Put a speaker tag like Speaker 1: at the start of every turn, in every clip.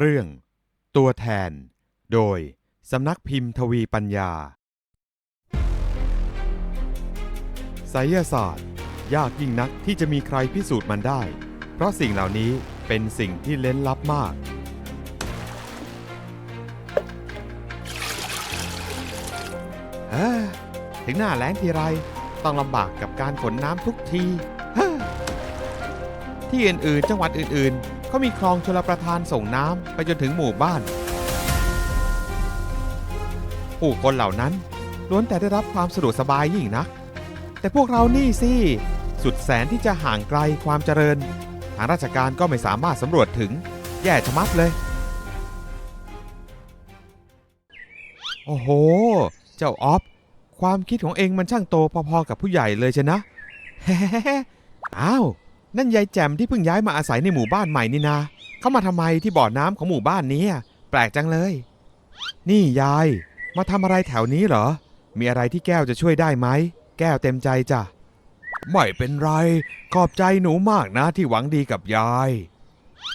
Speaker 1: เรื่อง ตัวแทน โดย สำนักพิมพ์ทวีปัญญาไสยศาสตร์ ยากยิ่งนักที่จะมีใครพิสูจน์มันได้ เพราะสิ่งเหล่านี้เป็นสิ่งที่เล้นลับมาก ถึงหน้าแล้งทีไรต้องลำบากกับการขนน้ำทุกที ที่อื่นๆ จังหวัดอื่นๆ เขามีคลองชลประทานส่งน้ำไปจนถึงหมู่บ้าน ผู้คนเหล่านั้นล้วนแต่ได้รับความสะดวกสบายยิ่งนัก แต่พวกเรานี่สิสุดแสนที่จะห่างไกลความเจริญ ทางราชการก็ไม่สามารถสำรวจถึงแย่ชะมัดเลย โอ้โห เจ้าออฟความคิดของเองมันช่างโตพอๆกับผู้ใหญ่เลยใช่นะ อ้าว นั่นยายแจ่มที่เพิ่งย้ายมาอาศัยในหมู่บ้านใหม่นี่นาเขามาทำไมที่บ่อน้ำของหมู่บ้านนี้อะแปลกจังเลย นี่ยาย มาทำอะไรแถวนี้เหรอ มีอะไรที่แก้วจะช่วยได้ไหม แก้วเต็มใจจ้ะ ไม่เป็นไร ขอบใจหนูมากนะที่หวังดีกับยาย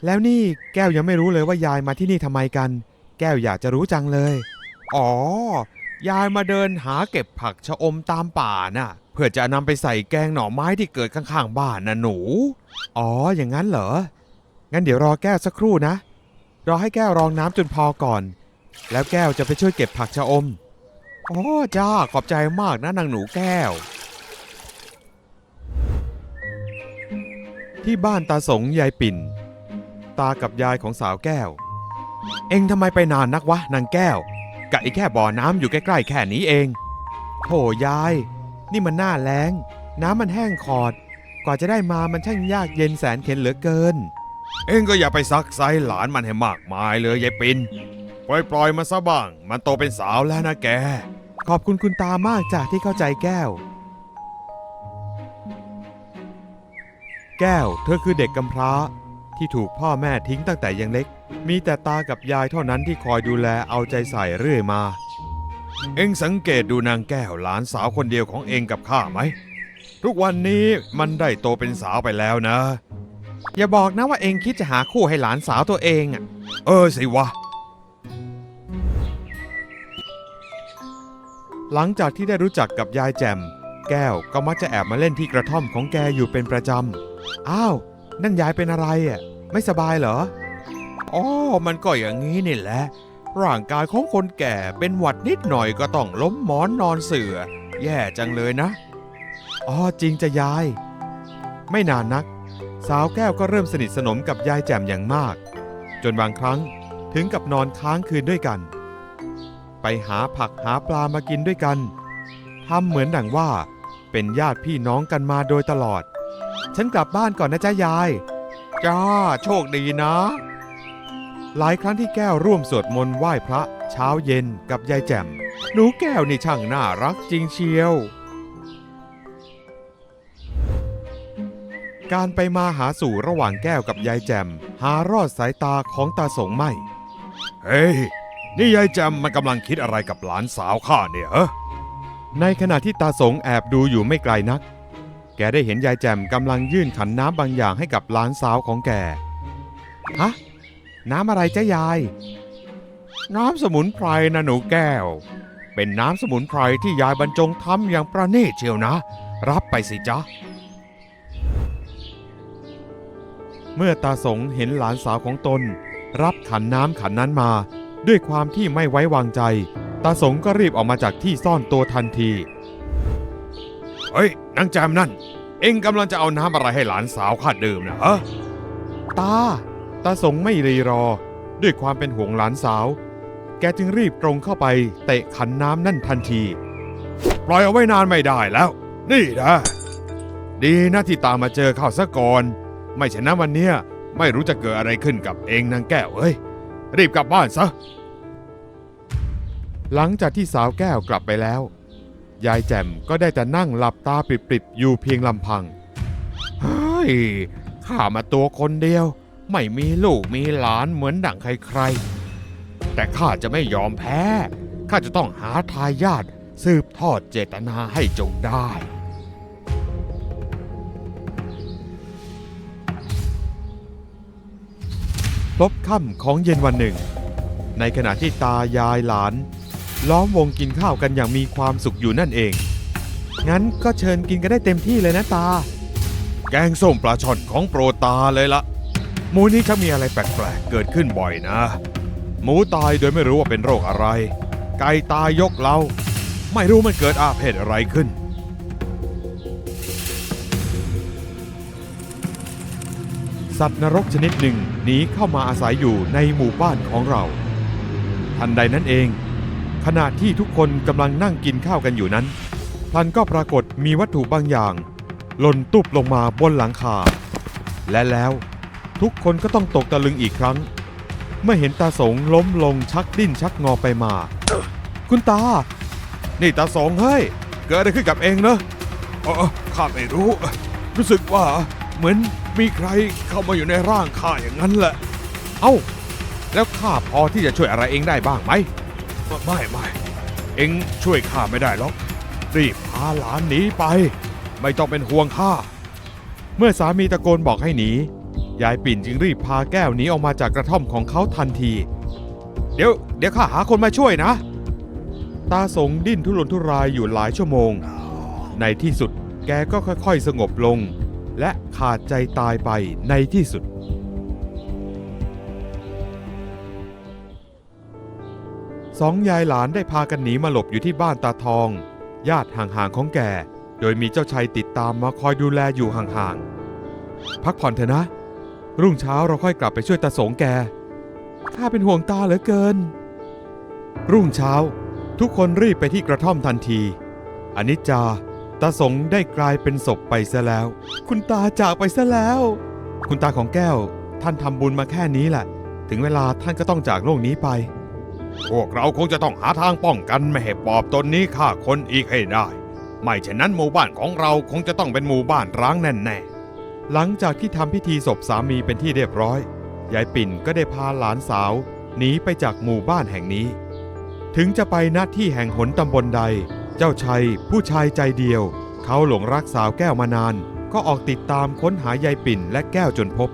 Speaker 1: แล้วนี่แก้วยังไม่รู้เลยว่ายายมาที่นี่ทำไมกัน แก้วอยากจะรู้จังเลย อ๋อ ยายมาเดินหาเก็บผักชะอมตามป่าน่ะ เพื่อจะนำไปใส่แกงหน่อไม้ที่เกิดข้างๆบ้านนะหนู อ๋ออย่างนั้นเหรอ งั้นเดี๋ยวรอแก้วสักครู่นะ รอให้แก้วรองน้ำจนพอก่อน แล้วแก้วจะไปช่วยเก็บผักชะอม อ๋อจ้าขอบใจมากนะนางหนูแก้ว ที่บ้านตาสงยายปิ่น ตากับยายของสาวแก้ว เอ็งทำไมไปนานนักวะนางแก้ว กะอีแค่บ่อน้ำอยู่ใกล้ๆแค่นี้เองโถยาย นี่มันหน้าแล้ง น้ำมันแห้งขอด กว่าจะได้มามันช่างยากเย็นแสนเข็นเหลือเกิน เอ็งก็อย่าไปซักไซหลานมันให้มากมายเลยยายปินปล่อยปล่อยมันซะบ้าง มันโตเป็นสาวแล้วนะแก ขอบคุณคุณตามากจ้ะที่เข้าใจแก้ว แก้ว เธอคือเด็กกำพร้า ที่ถูกพ่อแม่ทิ้งตั้งแต่ยังเล็ก มีแต่ตากับยายเท่านั้นที่คอยดูแลเอาใจใส่เรื่อยมา เอ็งสังเกตดูนางแก้วหลานสาวคนเดียวของเอ็งกับข้าไหม ทุกวันนี้มันได้โตเป็นสาวไปแล้วนะ อย่าบอกนะว่าเอ็งคิดจะหาคู่ให้หลานสาวตัวเองอะ เออสิวะ หลังจากที่ได้รู้จักกับยายแจมแก้วก็มักจะแอบมาเล่นที่กระท่อมของแกอยู่เป็นประจำ อ้าว นั่นยายเป็นอะไรอะ ไม่สบายเหรอ อ๋อ มันก็อย่างนี้นี่แหละ ร่างกายของคนแก่เป็นหวัดนิดหน่อยก็ต้องล้มหมอนนอนเสือ แย่จังเลยนะ อ๋อจริงจะยาย ไม่นานนัก สาวแก้วก็เริ่มสนิทสนมกับยายแจ่มอย่างมาก จนบางครั้งถึงกับนอนค้างคืนด้วยกัน ไปหาผักหาปลามากินด้วยกันทำเหมือนดังว่า เป็นญาติพี่น้องกันมาโดยตลอด ฉันกลับบ้านก่อนนะจ๊ะยาย จ้า โชคดีนะ หลายครั้งที่แก้วร่วมสวดมนต์ไหว้พระ เช้าเย็นกับยายแจ่ม หนูแก้วนี่ช่างน่ารักจริงเชียว การไปมาหาสู่ระหว่างแก้วกับยายแจ่ม หารอดสายตาของตาสงไม่ เฮ้ย นี่ยายแจ่มมันกำลังคิดอะไรกับหลานสาวข้าเนี่ยเหรอในขณะที่ตาสงแอบดูอยู่ไม่ไกลนัก แกได้เห็นยายแจ่มกำลังยื่นขันน้ำบางอย่างให้กับหลานสาวของแก ฮะ น้ำอะไรจ๊ะยาย น้ำสมุนไพรนะหนูแก้ว เป็นน้ำสมุนไพรที่ยายบรรจงทำอย่างประณีตเชียวนะ รับไปสิจ๊ะ เมื่อตาสงเห็นหลานสาวของตน รับขันน้ำขันนั้นมา ด้วยความที่ไม่ไว้วางใจ ตาสงก็รีบออกมาจากที่ซ่อนตัวทันที เฮ้ยนางแจมนั่น เอ็งกำลังจะเอาน้ำอะไรให้หลานสาวข้าดื่มนะฮะตา ตาสงไม่รีรอด้วยความเป็นห่วงหลานสาว แกจึงรีบตรงเข้าไปเตะขันน้ำนั่นทันที ปล่อยเอาไว้นานไม่ได้แล้ว นี่นะดีนะที่ตามมาเจอเข้าซะก่อน ไม่ฉะนั้นวันเนี้ยไม่รู้จะเกิดอะไรขึ้นกับเองนางแก้วเอ้ย รีบกลับบ้านซะ หลังจากที่สาวแก้วกลับไปแล้ว ยายแจ่มก็ได้แต่นั่งหลับตาปริบๆอยู่เพียงลำพัง เฮ้ยข้ามาตัวคนเดียว ไม่มีลูกมีหลานเหมือนดั่งใครๆ แต่ข้าจะไม่ยอมแพ้ ข้าจะต้องหาทายาทสืบทอดเจตนาให้จงได้พลบค่ำของเย็นวันหนึ่ง ในขณะที่ตายายหลาน ล้อมวงกินข้าวกันอย่างมีความสุขอยู่นั่นเอง งั้นก็เชิญกินกันได้เต็มที่เลยนะตา แกงส้มปลาช่อนของโปรตาเลยละ หมูนี้ชักมีอะไรแปลกๆ เกิดขึ้นบ่อยนะ หมูตายโดยไม่รู้ว่าเป็นโรคอะไร ไก่ตายยกเรา ไม่รู้มันเกิดอาเพศอะไรขึ้น สัตว์นรกชนิดหนึ่งหนีเข้ามาอาศัยอยู่ในหมู่บ้านของเรา ทันใดนั้นเอง ขณะที่ทุกคนกำลังนั่งกินข้าวกันอยู่นั้นพลันก็ปรากฏมีวัตถุบางอย่าง หล่นตุบลงมาบนหลังคา และแล้ว ทุกคนก็ต้องตกตะลึงอีกครั้ง เมื่อเห็นตาสงล้มลงชักดิ้นชักงอไปมา คุณตา นี่ตาสงเฮ้ย เกิดอะไรขึ้นกับเองเนอะอ๋อข้าไม่รู้ รู้สึกว่าเหมือนมีใครเข้ามาอยู่ในร่างข้าอย่างนั้นแหละ เอ้า แล้วข้าพอที่จะช่วยอะไรเองได้บ้างไหม ไม่ไม่ เองช่วยข้าไม่ได้หรอก รีบพาหลานหนีไป ไม่ต้องเป็นห่วงข้า เมื่อสามีตะโกนบอกให้หนี ยายปิ่นจึงรีบพาแก้วหนีออกมาจากกระท่อมของเขาทันที เดี๋ยว เดี๋ยวข้าหาคนมาช่วยนะ ตาสงดิ้นทุรนทุรายอยู่หลายชั่วโมง ในที่สุดแกก็ค่อยๆ สงบลง และขาดใจตายไปในที่สุดสองยายหลานได้พากันหนีมาหลบอยู่ที่บ้านตาทอง ญาติห่างๆของแก โดยมีเจ้าชายติดตามมาคอยดูแลอยู่ห่างๆ พักผ่อนเถอะนะ รุ่งเช้าเราค่อยกลับไปช่วยตาสงแก ข้าเป็นห่วงตาเหลือเกิน รุ่งเช้า ทุกคนรีบไปที่กระท่อมทันที อนิจจา ตาสงได้กลายเป็นศพไปซะแล้ว คุณตาจากไปซะแล้ว คุณตาของแก้ว ท่านทำบุญมาแค่นี้แหละ ถึงเวลาท่านก็ต้องจากโลกนี้ไป พวกเราคงจะต้องหาทางป้องกันไม่ให้ปอบตนนี้ฆ่าคนอีกให้ได้ ไม่เช่นนั้นหมู่บ้านของเราคงจะต้องเป็นหมู่บ้านร้างแน่ๆ หลังจากที่ทำพิธีศพสามีเป็นที่เรียบร้อย ยายปิ่นก็ได้พาหลานสาวหนีไปจากหมู่บ้านแห่งนี้ ถึงจะไปณที่แห่งหนตำบลใด เจ้าชัยผู้ชายใจเดียว เขาหลงรักสาวแก้วมานาน ก็ออกติดตามค้นหายายปิ่นและแก้วจนพบ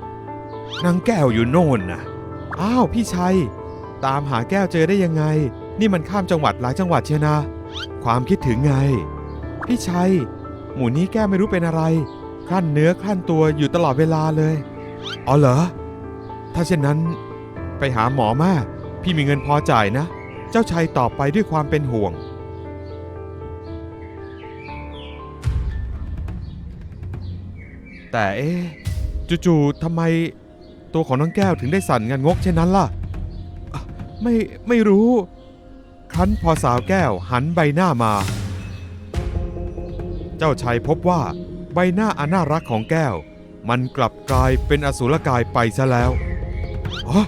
Speaker 1: นางแก้วอยู่โน่นนะอ้าวพี่ชัย ตามหาแก้วเจอได้ยังไง นี่มันข้ามจังหวัดหลายจังหวัดเชียนะ ความคิดถึงไง พี่ชัย หมู่นี้แก้วไม่รู้เป็นอะไร คลั่นเนื้อคลั่นตัวอยู่ตลอดเวลาเลย อ๋อเหรอ ถ้าเช่นนั้น ไปหาหมอมาพี่มีเงินพอจ่ายนะ เจ้าชัยตอบไปด้วยความเป็นห่วง แต่เอ๊ะจู่ๆทำไมตัวของน้องแก้วถึงได้สั่นงันงกเช่นนั้นล่ะอะไม่ไม่รู้ ครั้นพอสาวแก้วหันใบหน้ามา เจ้าชายพบว่า ใบหน้าอันน่ารักของแก้ว มันกลับกลายเป็นอสูรกายไปซะแล้วอ๋อ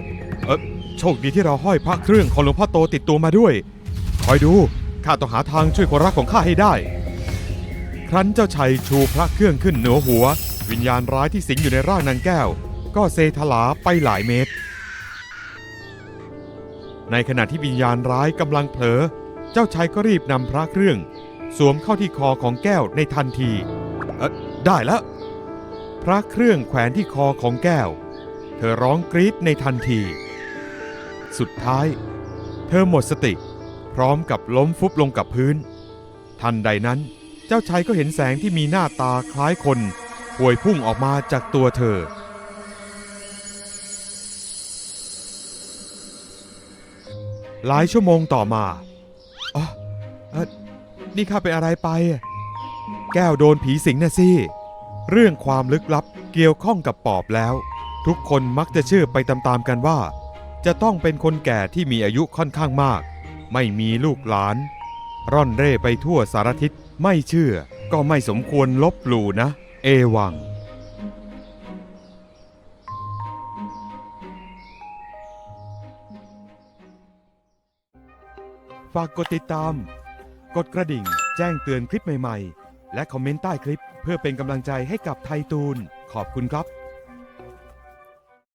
Speaker 1: เออโชคดีที่เราห้อยพระเครื่องของหลวงพ่อโตติดตัวมาด้วย คอยดูข้าต้องหาทางช่วยคนรักของข้าให้ได้ ครั้นเจ้าชัยชูพระเครื่องขึ้นเหนือหัว วิญญาณร้ายที่สิงอยู่ในร่างนางแก้ว ก็เซทลาไปหลายเมตร ในขณะที่วิญญาณร้ายกำลังเผลอ เจ้าชายก็รีบนำพระเครื่อง สวมเข้าที่คอของแก้วในทันที ได้แล้ว พระเครื่องแขวนที่คอของแก้ว เธอร้องกรี๊ดในทันที สุดท้าย เธอหมดสติ พร้อมกับล้มฟุบลงกับพื้น ทันใดนั้นเจ้าชายก็เห็นแสงที่มีหน้าตาคล้ายคนป่วยพุ่งออกมาจากตัวเธอ หลายชั่วโมงต่อมาอ๋อเอ่อนี่ข้าเป็นอะไรไป แก้วโดนผีสิงนะสิ เรื่องความลึกลับเกี่ยวข้องกับปอบแล้ว ทุกคนมักจะเชื่อไปตามๆกันว่า จะต้องเป็นคนแก่ที่มีอายุค่อนข้างมาก ไม่มีลูกหลาน ร่อนเร่ไปทั่วสารทิศไม่เชื่อก็ไม่สมควรลบหลู่นะ เอวังฝากกดติดตาม กดกระดิ่ง แจ้งเตือนคลิปใหม่ ๆ และคอมเมนต์ใต้คลิป เพื่อเป็นกำลังใจให้กับไทยตูน ขอบคุณครับ